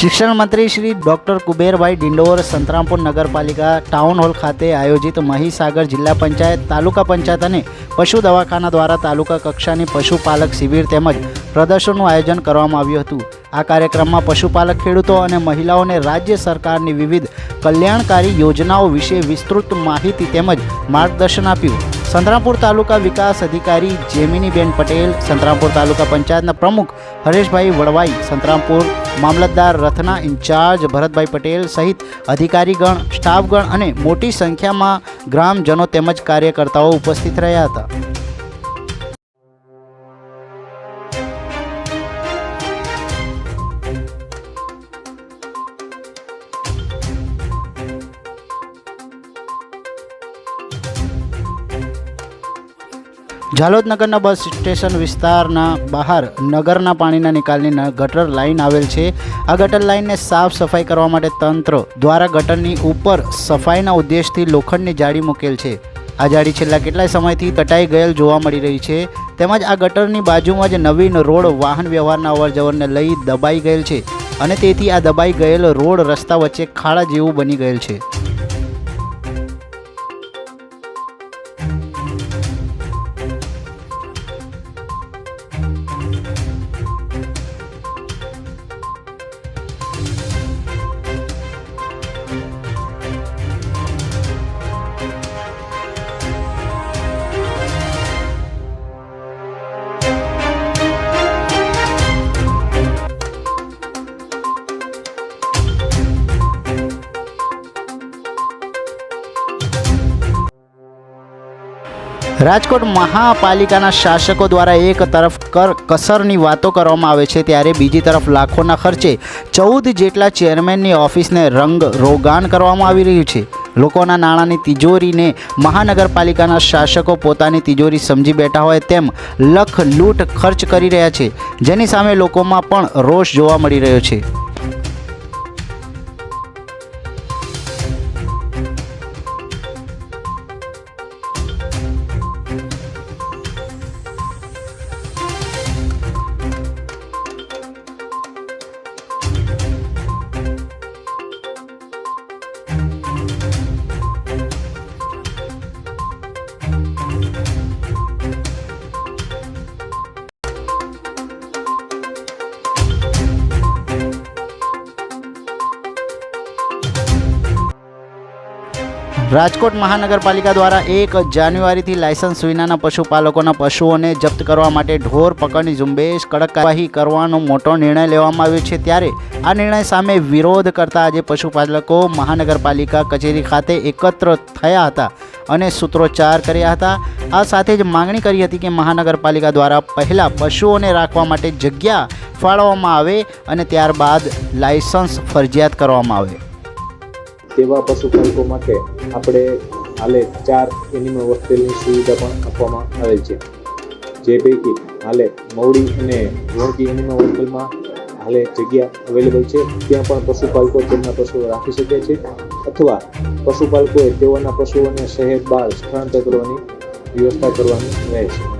શિક્ષણ મંત્રી શ્રી ડૉક્ટર કુબેરભાઈ ડિંડોર સંતરામપુર નગરપાલિકા ટાઉન હોલ ખાતે આયોજિત મહીસાગર જિલ્લા પંચાયત, તાલુકા પંચાયત અને પશુ દવાખાના દ્વારા તાલુકા કક્ષાની પશુપાલક શિબિર તેમજ પ્રદર્શનનું આયોજન કરવામાં આવ્યું હતું. આ કાર્યક્રમમાં પશુપાલક ખેડૂતો અને મહિલાઓને રાજ્ય સરકારની વિવિધ કલ્યાણકારી યોજનાઓ વિશે વિસ્તૃત માહિતી તેમજ માર્ગદર્શન આપ્યું. સંતરામપુર તાલુકા વિકાસ અધિકારી જેમિનીબેન પટેલ, સંતરામપુર તાલુકા પંચાયતના પ્રમુખ હરેશભાઈ વડવાઈ, સંતરામપુર મામલતદાર રથના ઇન્ચાર્જ ભરતભાઈ પટેલ સહિત અધિકારીગણ, સ્ટાફગણ અને મોટી સંખ્યામાં ગ્રામજનો તેમજ કાર્યકર્તાઓ ઉપસ્થિત રહ્યા હતા. ઝાલોદ નગરના બસ સ્ટેશન વિસ્તારના બહાર નગરના પાણીના નિકાલની ગટર લાઇન આવેલ છે. આ ગટર લાઇનને સાફ સફાઈ કરવા માટે તંત્ર દ્વારા ગટરની ઉપર સફાઈના ઉદ્દેશથી લોખંડની જાળી મૂકેલ છે. આ જાળી છેલ્લા કેટલાય સમયથી કટાઈ ગયેલ જોવા મળી રહી છે. તેમજ આ ગટરની બાજુમાં જ નવીન રોડ વાહન વ્યવહારના અવરજવરને લઈ દબાઈ ગયેલ છે અને તેથી આ દબાઈ ગયેલ રોડ રસ્તા વચ્ચે ખાડા જેવું બની ગયેલ છે. રાજકોટ મહાપાલિકાના શાસકો દ્વારા એક તરફ કર, કસરની વાતો કરવામાં આવે છે, ત્યારે બીજી તરફ લાખોના ખર્ચે ચૌદ જેટલા ચેરમેનની ઓફિસને રંગ રોગાન કરવામાં આવી રહ્યું છે. લોકોના નાણાંની તિજોરીને મહાનગરપાલિકાના શાસકો પોતાની તિજોરી સમજી બેઠા હોય તેમ લખ લૂંટ ખર્ચ કરી રહ્યા છે. જેની સામે લોકોમાં પણ રોષ જોવા મળી રહ્યો છે. રાજકોટ મહાનગરપાલિકા દ્વારા એક જાન્યુઆરીથી લાયસન્સ વિનાના પશુપાલકોના પશુઓને જપ્ત કરવા માટે ઢોર પકડની ઝુંબેશ કડક કાર્યવાહી કરવાનો મોટો નિર્ણય લેવામાં આવ્યો છે. ત્યારે આ નિર્ણય સામે વિરોધ કરતા આજે પશુપાલકો મહાનગરપાલિકા કચેરી ખાતે એકત્ર થયા હતા અને સૂત્રોચ્ચાર કર્યા હતા. આ સાથે જ માંગણી કરી હતી કે મહાનગરપાલિકા દ્વારા પહેલાં પશુઓને રાખવા માટે જગ્યા ફાળવવામાં આવે અને ત્યારબાદ લાયસન્સ ફરજિયાત કરવામાં આવે. તેવા પશુપાલકો માટે આપણે હાલે ચાર એનિમલ હોસ્ટેલની સુવિધા પણ આપવામાં આવેલ છે. જે પૈકી હાલે મવડી અને રોણકી એનિમલ હોસ્ટેલમાં હાલે જગ્યા અવેલેબલ છે. ત્યાં પણ પશુપાલકો તેમના પશુઓ રાખી શકે છે અથવા પશુપાલકોએ તેઓના પશુઓને શહેર બહાર સ્થળાંતર કરવાની વ્યવસ્થા કરવાની રહે છે.